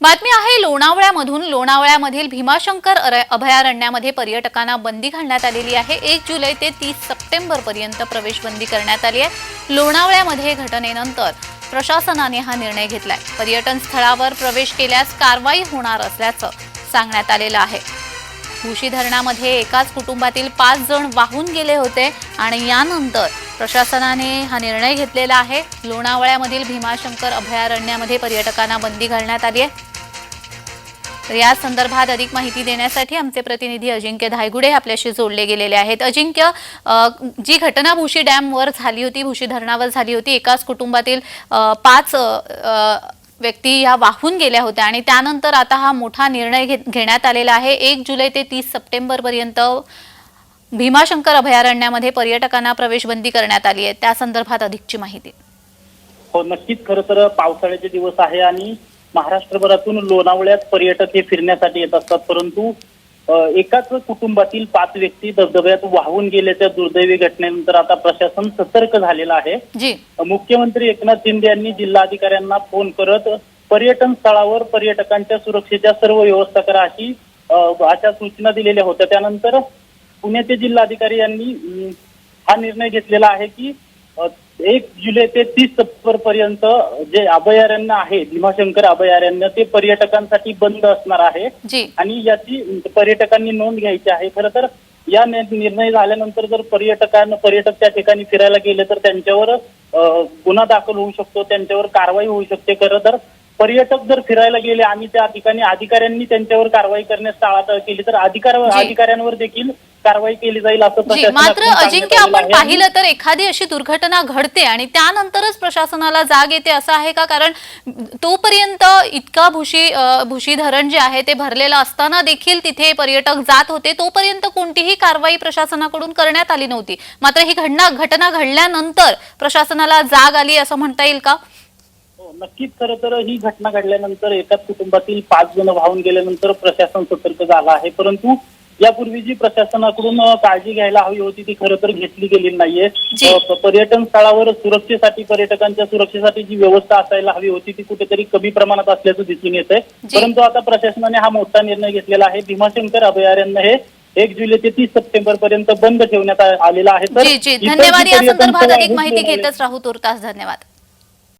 बातमी आहे लोणावळ्यामधून लोणावळ्यामधील भीमाशंकर अभयारण्यामध्ये पर्यटकांना बंदी घालण्यात आलेली आहे. एक जुलै ते तीस सप्टेंबर पर्यंत प्रवेश बंदी करण्यात आली आहे. लोणावळ्यामध्ये घटनेनंतर प्रशासनाने हा निर्णय घेतलाय. पर्यटन स्थळावर प्रवेश केल्यास कारवाई होणार असल्याचं सांगण्यात आलेलं आहे. भूशी धरणामध्ये एकाच कुटुंबातील पाच जण वाहून गेले होते आणि यानंतर प्रशासनाने हा निर्णय घेतलेला आहे. लोणावळ्यामधील भीमाशंकर अभयारण्यामध्ये पर्यटकांना बंदी घालण्यात आली आहे. तर या संदर्भात अधिक माहिती देण्यासाठी आमचे प्रतिनिधी अजिंक्य धायगुडे आपल्याशी जोडले गेलेले आहेत. अजिंक्य जी घटना भुशी डॅमवर झाली होती भुशी धरणावर झाली होती एकाच कुटुंबातील पाच व्यक्ती या वाहून गेल्या होत्या आणि त्यानंतर आता हा मोठा निर्णय घेण्यात आलेला आहे. एक जुलै ते तीस सप्टेंबर पर्यंत भीमाशंकर अभयारण्यामध्ये पर्यटकांना प्रवेशबंदी करण्यात आली आहे. त्या संदर्भात अधिकची माहिती. हो नक्कीच. खरं तर पावसाळ्याचे दिवस आहे आणि महाराष्ट्रभरातून लोणावळ्यात पर्यटक हे फिरण्यासाठी येत असतात. परंतु एकाच कुटुंबातील पाच व्यक्ती धबधब्यात वाहून गेल्याच्या दुर्दैवी घटनेनंतर आता प्रशासन सतर्क झालेलं आहे. जी. मुख्यमंत्री एकनाथ शिंदे यांनी जिल्हाधिकाऱ्यांना फोन करत पर्यटन स्थळावर पर्यटकांच्या सुरक्षेच्या सर्व व्यवस्था करा अशी अशा सूचना दिलेल्या होत्या. त्यानंतर पुण्याचे जिल्हाधिकारी यांनी हा निर्णय घेतलेला आहे की एक जुलै ते तीस सप्टेंबर पर्यंत जे अभयारण्य आहे भीमाशंकर अभयारण्य ते पर्यटकांसाठी बंद असणार आहे. जी. आणि याची पर्यटकांनी नोंद घ्यायची आहे. खरं तर या निर्णय झाल्यानंतर जर पर्यटकांना पर्यटक त्या ठिकाणी फिरायला गेले तर त्यांच्यावर गुन्हा दाखल होऊ शकतो त्यांच्यावर कारवाई होऊ शकते. खरं तर पर्यटक जर फिरायला गेले आणि त्या ठिकाणी अधिकाऱ्यांनी त्यांच्यावर कारवाई करण्यास टाळाटाळ केली तर अधिकार. अधिकाऱ्यांवर देखील कारवाई केली जाईल असं मात्र अजिंक्य आपण. पाहिलं तर एखादी अशी दुर्घटना घडते आणि त्यानंतरच प्रशासनाला जाग येते असं आहे का? कारण तोपर्यंत इतका भुशी भुशी धरण जे आहे ते भरलेलं असताना देखील तिथे पर्यटक जात होते. तोपर्यंत कोणतीही कारवाई प्रशासनाकडून करण्यात आली नव्हती. मात्र ही घटना घटना घडल्यानंतर प्रशासनाला जाग आली असं म्हणता येईल का? हो, नक्कीच खरं तर ही घटना घडल्यानंतर एकाच कुटुंबातील पाच जण वाहून गेल्यानंतर प्रशासन सतर्क झालं आहे. परंतु यापूर्वी जी प्रशासनाकडून काळजी घ्यायला हवी होती ती खरं तर घेतली गेली नाहीये. पर्यटन स्थळावर सुरक्षेसाठी पर्यटकांच्या सुरक्षेसाठी जी व्यवस्था असायला हवी होती ती कुठेतरी कमी प्रमाणात असल्याचं दिसून येत आहे. परंतु आता प्रशासनाने हा मोठा निर्णय घेतलेला आहे. भीमाशंकर अभयारण्य हे एक जुलै ते तीस सप्टेंबर पर्यंत बंद ठेवण्यात आलेलं आहे तर धन्यवाद. या संदर्भात अधिक माहिती घेतच राहू. तुर्तास धन्यवाद.